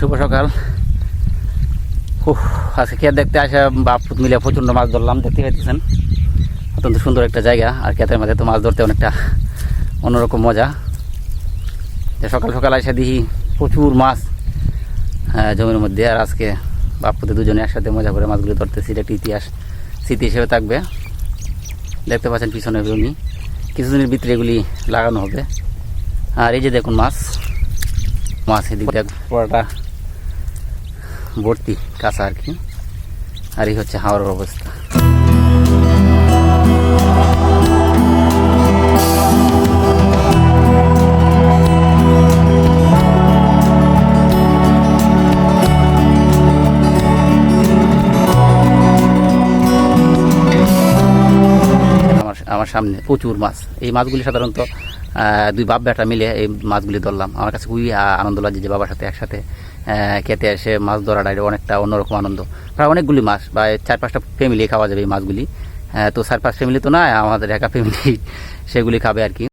শুভ সকাল। আজকে ক্ষেত দেখতে আসা বাপ মিলে প্রচণ্ড মাছ ধরলাম দেখতে পাইতেছেন? অত্যন্ত সুন্দর একটা জায়গা আর ক্ষেতের মাঝে তো মাছ ধরতে অনেকটা অন্যরকম মজা। সকাল সকাল এসে দিহি প্রচুর মাছ হ্যাঁ, জমির মধ্যে আর আজকে বাপুতে দুজনে একসাথে মজা করে মাছগুলো ধরতেছি এটা একটা ইতিহাস স্মৃতি হিসেবে থাকবে। দেখতে পাচ্ছেন পিছনে জমি কিছুদিনের ভিতরে এগুলি লাগানো হবে। আর এই যে দেখুন মাছ মাছ এদিক দেখ ভর্তি, কাঁচা আর কি। আর এই হচ্ছে হাওয়ার অবস্থা। আমার সামনে প্রচুর মাছ। এই মাছগুলি সাধারণত দুই বাপ বেটা মিলে এই মাছগুলি ধরলাম। আমার কাছে খুবই আনন্দ লাগছে যে বাবার সাথে একসাথে খেতে এসে মাছ ধরাটা এটা অনেকটা অন্যরকম আনন্দ। প্রায় অনেকগুলি মাছ বা চার পাঁচটা ফ্যামিলি খাওয়া যাবে এই মাছগুলি। তো চার পাঁচ ফ্যামিলি তো না আমাদের একা ফ্যামিলি সেগুলি খাবে আর কি।